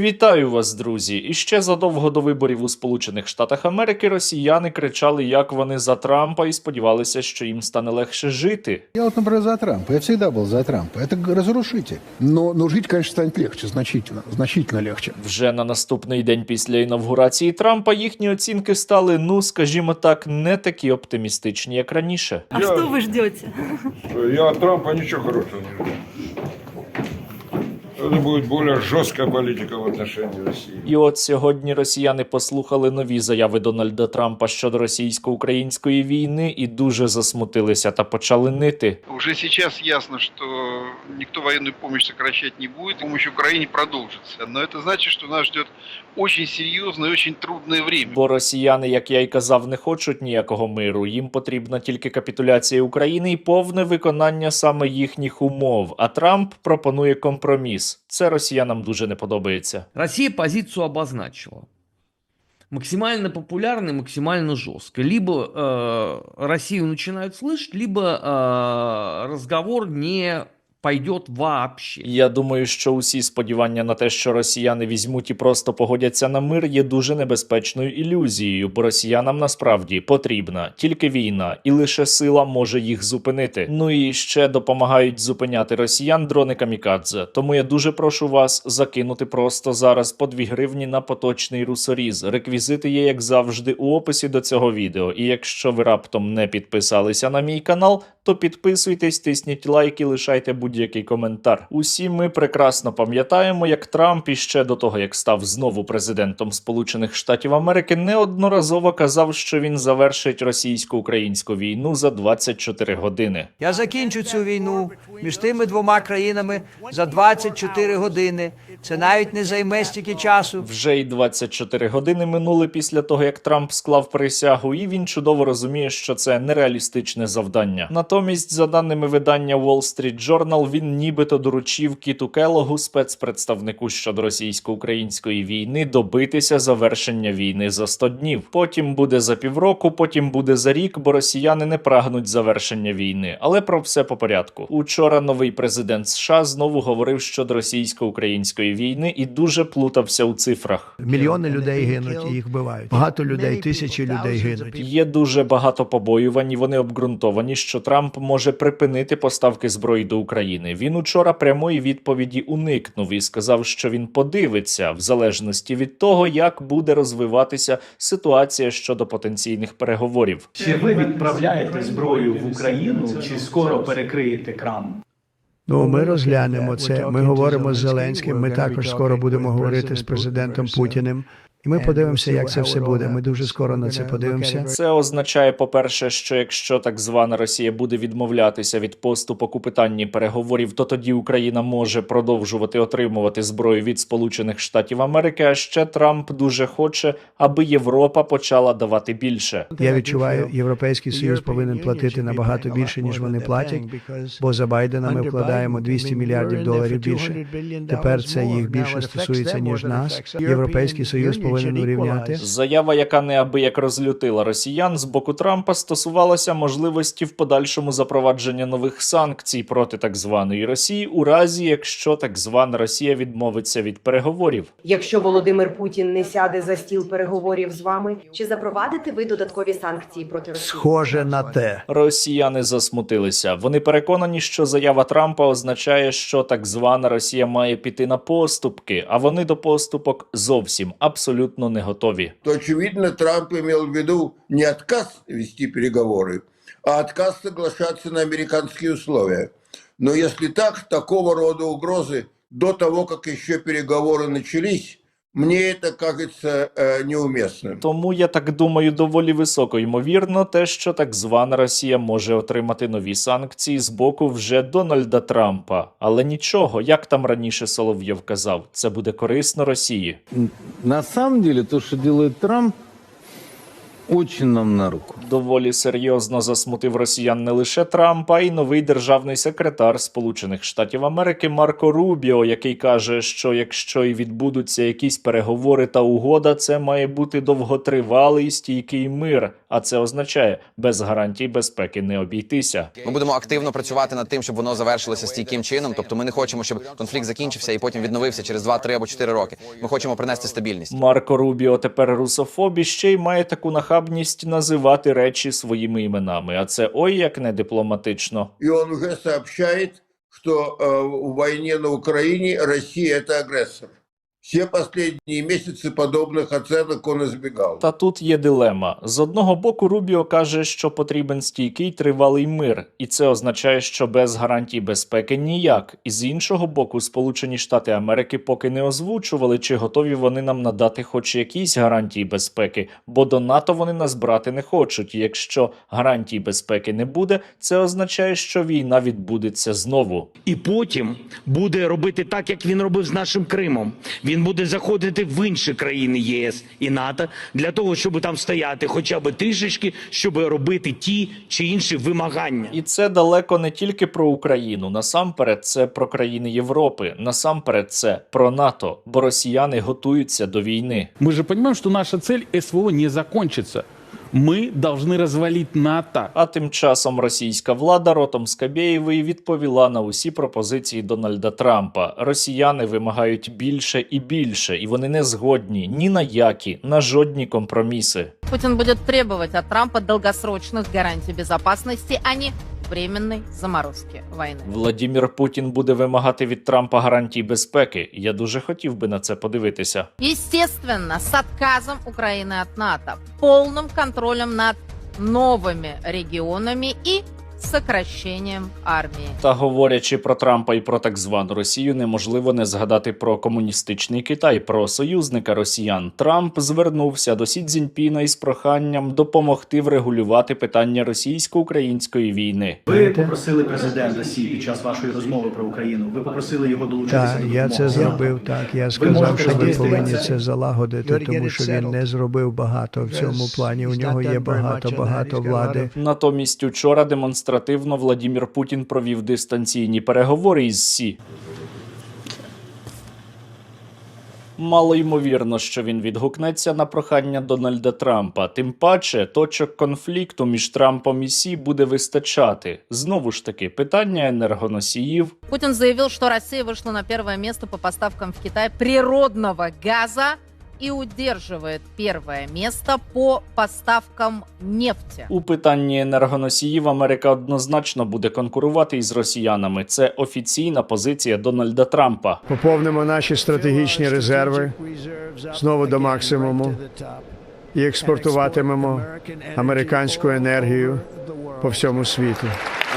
Вітаю вас, друзі! І ще задовго до виборів у Сполучених Штатах Америки росіяни кричали, як вони за Трампа, і сподівалися, що їм стане легше жити. Я вот, например, за Трампа. Я всегда был за Трампа. Это г- разрушитель. Но, но жить, конечно, станет легче, значительно, значительно легче. Вже на наступний день після інавгурації Трампа їхні оцінки стали, ну скажімо так, не такі оптимістичні, як раніше. А Я- что вы ждете? Я от Трампа ничего хорошего не жду. Это будет более жесткая политика в отношении России. І от сьогодні росіяни послухали нові заяви Дональда Трампа щодо російсько-української війни і дуже засмутилися та почали нити. Уже сейчас ясно, что никто военную помощь сокращать не будет, помощь Украине продолжится. Но это значит, что нас ждет очень серьезное и очень трудное время. Бо росіяни, як я й казав, не хочуть ніякого миру. Їм потрібна тільки капітуляція України і повне виконання саме їхніх умов. А Трамп пропонує компроміс Це росіянам дуже не подобається. Россия позицию обозначила. Максимально популярно и максимально жестко. Либо э, Россию начинают слышать, либо э, разговор не пойдет вообще. Я думаю, що усі сподівання на те, що росіяни візьмуть і просто погодяться на мир, є дуже небезпечною ілюзією, бо росіянам насправді потрібна тільки війна, і лише сила може їх зупинити. Ну і ще допомагають зупиняти росіян дрони камікадзе. Тому я дуже прошу вас закинути просто зараз по 2 гривні на поточний русоріз. Реквізити є, як завжди, у описі до цього відео. І якщо ви раптом не підписалися на мій канал, то підписуйтесь, тисніть лайк і лишайте будь-який коментар. Усі ми прекрасно пам'ятаємо, як Трамп іще до того, як став знову президентом Сполучених Штатів Америки, неодноразово казав, що він завершить російсько-українську війну за 24 години. Я закінчу цю війну між тими двома країнами за 24 години. Це навіть не займе стільки часу. Вже й 24 години минули після того, як Трамп склав присягу, і він чудово розуміє, що це нереалістичне завдання. Натомість, за даними видання Wall Street Journal, він нібито доручив Кіту Келогу, спецпредставнику щодо російсько-української війни, добитися завершення війни за 100 днів. Потім буде за півроку, потім буде за рік, бо росіяни не прагнуть завершення війни. Але про все по порядку. Учора новий президент США знову говорив щодо російсько-української війни і дуже плутався у цифрах. Мільйони людей гинуть їх вбивають. Багато людей, тисячі людей гинуть. Є дуже багато побоювань, і вони обґрунтовані, що Трамп може припинити поставки зброї до України. Він учора прямої відповіді уникнув і сказав, що він подивиться в залежності від того, як буде розвиватися ситуація щодо потенційних переговорів. Чи ви відправляєте зброю в Україну, чи скоро перекриєте кран? Ну, ми розглянемо це. Ми говоримо з Зеленським. Ми також скоро будемо говорити з президентом Путіним. І ми подивимося, як це все буде. Ми дуже скоро на це подивимося. Це означає, по-перше, що якщо так звана Росія буде відмовлятися від поступок у питанні переговорів, то тоді Україна може продовжувати отримувати зброю від Сполучених Штатів Америки. А ще Трамп дуже хоче, аби Європа почала давати більше. Я відчуваю, Європейський Союз повинен платити набагато більше, ніж вони платять. Бо за Байдена ми вкладаємо 200 мільярдів доларів більше. Тепер це їх більше стосується ніж нас. Європейський Союз повинен урівняти. Заява, яка неабияк розлютила росіян з боку Трампа, стосувалася можливості в подальшому запровадження нових санкцій проти так званої Росії, у разі якщо так звана Росія відмовиться від переговорів. Якщо Володимир Путін не сяде за стіл переговорів з вами, чи запровадите ви додаткові санкції проти Росії? Схоже на те. Росіяни засмутилися. Вони переконані, що заява Трампа означає, що так звана Росія має піти на поступки, а вони до поступок зовсім абсолютно не готові. то, очевидно, Трамп имел в виду не отказ вести переговоры, а отказ соглашаться на американские условия. Но если так, такого рода угрозы до того, как еще переговоры начались, мне это кажется э, неуместным. Тому я так думаю, доволі високо ймовірно, те, що так звана Росія може отримати нові санкції з боку вже Дональда Трампа. Але нічого, як там раніше Соловйов казав, це буде корисно Росії. На самом деле, то, что делает Трамп, очень нам на руку. Доволі серйозно засмутив росіян не лише Трамп, а й новий державний секретар Сполучених Штатів Америки Марко Рубіо, який каже, що якщо і відбудуться якісь переговори та угода, це має бути довготривалий стійкий мир. А це означає без гарантій безпеки не обійтися. Ми будемо активно працювати над тим, щоб воно завершилося стійким чином. Тобто, ми не хочемо, щоб конфлікт закінчився і потім відновився через 2, 3 або 4 роки. Ми хочемо принести стабільність. Марко Рубіо тепер русофоб і ще й має таку нахабність називати речі своїми іменами. А це ой як не дипломатично. І он вже сообщає, що э, в війні на Україні Росія це агрессор. Все последние месяцы подобных оценок он избегал. Та тут є дилема. З одного боку, Рубіо каже, що потрібен стійкий тривалий мир, і це означає, що без гарантій безпеки ніяк. І з іншого боку, Сполучені Штати Америки поки не озвучували, чи готові вони нам надати хоч якісь гарантії безпеки, бо до НАТО вони нас брати не хочуть. І Якщо гарантій безпеки не буде, це означає, що війна відбудеться знову. І потім буде робити так, як він робив з нашим Кримом. Він буде заходити в інші країни ЄС і НАТО для того, щоб там стояти хоча б трішечки, щоб робити ті чи інші вимагання. І це далеко не тільки про Україну. Насамперед, це про країни Європи. Насамперед, це про НАТО, бо росіяни готуються до війни. Ми ж розуміємо, що наша цель СВО не закончится. Мы должны развалить НАТО. А тим часом російська влада ротом Скабєєвої відповіла на усі пропозиції Дональда Трампа. Росіяни вимагають більше і більше, і вони не згодні ні на які, на жодні компроміси. Путин будет требовать от Трампа долгосрочных гарантий безопасности, а не временной заморозки войны. Владімір Путін буде вимагати від Трампа гарантій безпеки. Я дуже хотів би на це подивитися. Естественно, с отказом Украины от НАТО, полным контролем над новыми регионами и сокращением армии. Та говорячи про Трампа і про так звану Росію, неможливо не згадати про комуністичний Китай, про союзника росіян. Трамп звернувся до Сі Цзіньпіна із проханням допомогти врегулювати питання російсько-української війни. Ви попросили президента Сі під час вашої розмови про Україну. Ви попросили його долучитися Так, до я це зробив. Так, я сказав, що ви повинні це? залагодити, тому що він не зробив багато в цьому плані. У нього є багато багато влади. Натомість учора демонстративно Владімір Путін провів дистанційні переговори із Сі. Мало ймовірно, що він відгукнеться на прохання Дональда Трампа. Тим паче, точок конфлікту між Трампом і Сі буде вистачати. Знову ж таки, питання енергоносіїв, Путин заявил, что Россия вышла на первое место по поставкам в Китай природного газа и удерживает первое место по поставкам нефти. У питанні енергоносіїв Америка однозначно буде конкурувати із росіянами. Це офіційна позиція Дональда Трампа. Поповнимо наші стратегічні резерви знову до максимуму і експортуватимемо американську енергію по всьому світу.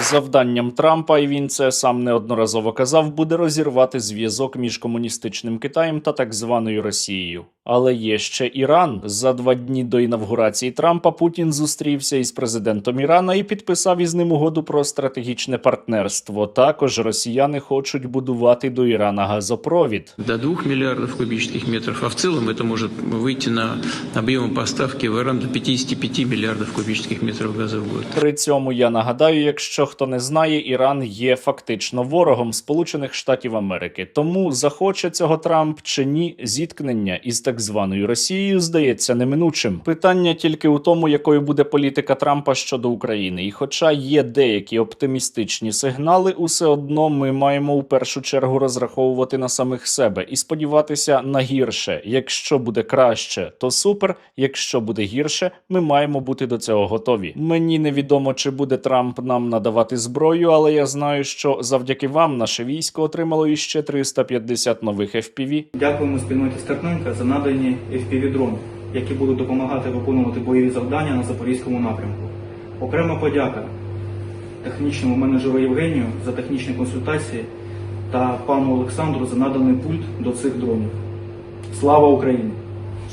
Завданням Трампа, і він це сам неодноразово казав, буде розірвати зв'язок між комуністичним Китаєм та так званою Росією. Але є ще Іран. За два дні до інавгурації Трампа Путін зустрівся із президентом Ірана і підписав із ним угоду про стратегічне партнерство. Також росіяни хочуть будувати до Ірана газопровід. До 2 миллиардов кубических метров, а в целом это может выйти на объемы поставки в Иран до 55 миллиардов кубических метров газа в год. При цьому я нагадаю, якщо хто не знає, Іран є фактично ворогом Сполучених Штатів Америки. Тому захоче цього Трамп чи ні, зіткнення із так званою Росією здається неминучим. Питання тільки у тому, якою буде політика Трампа щодо України. І хоча є деякі оптимістичні сигнали, усе одно ми маємо у першу чергу розраховувати на самих себе і сподіватися на гірше. Якщо буде краще, то супер. Якщо буде гірше, ми маємо бути до цього готові. Мені невідомо, чи буде Трамп нам надавати зброю, але я знаю, що завдяки вам наше військо отримало іще 350 нових FPV. Дякуємо спільноті Стерненка за надані FPV-дрони, які будуть допомагати виконувати бойові завдання на Запорізькому напрямку. Окрема подяка технічному менеджеру Євгенію за технічні консультації та пану Олександру за наданий пульт до цих дронів. Слава Україні!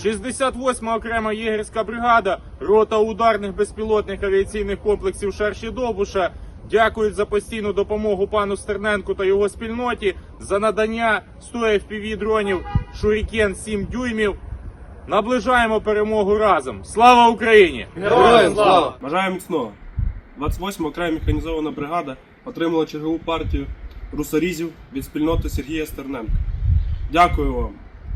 68 окрема єгерська бригада, рота ударних безпілотних авіаційних комплексів Шерші Довбуша дякують за постійну допомогу пану Стерненку та його спільноті за надання 100 FPV дронів Шурікен 7 дюймів Наближаємо перемогу разом. Слава Україні! Героям слава! Бажаю міцного. 28 окрема механізована бригада отримала чергову партію русорізів від спільноти Сергія Стерненка. Дякую вам.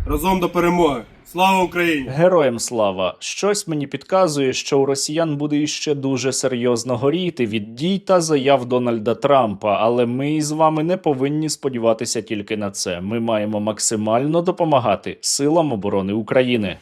Разом до перемоги. Слава Україні! Героям слава! Щось мені підказує, що у росіян буде іще дуже серйозно горіти від дій та заяв Дональда Трампа. Але ми із вами не повинні сподіватися тільки на це. Ми маємо максимально допомагати силам оборони України.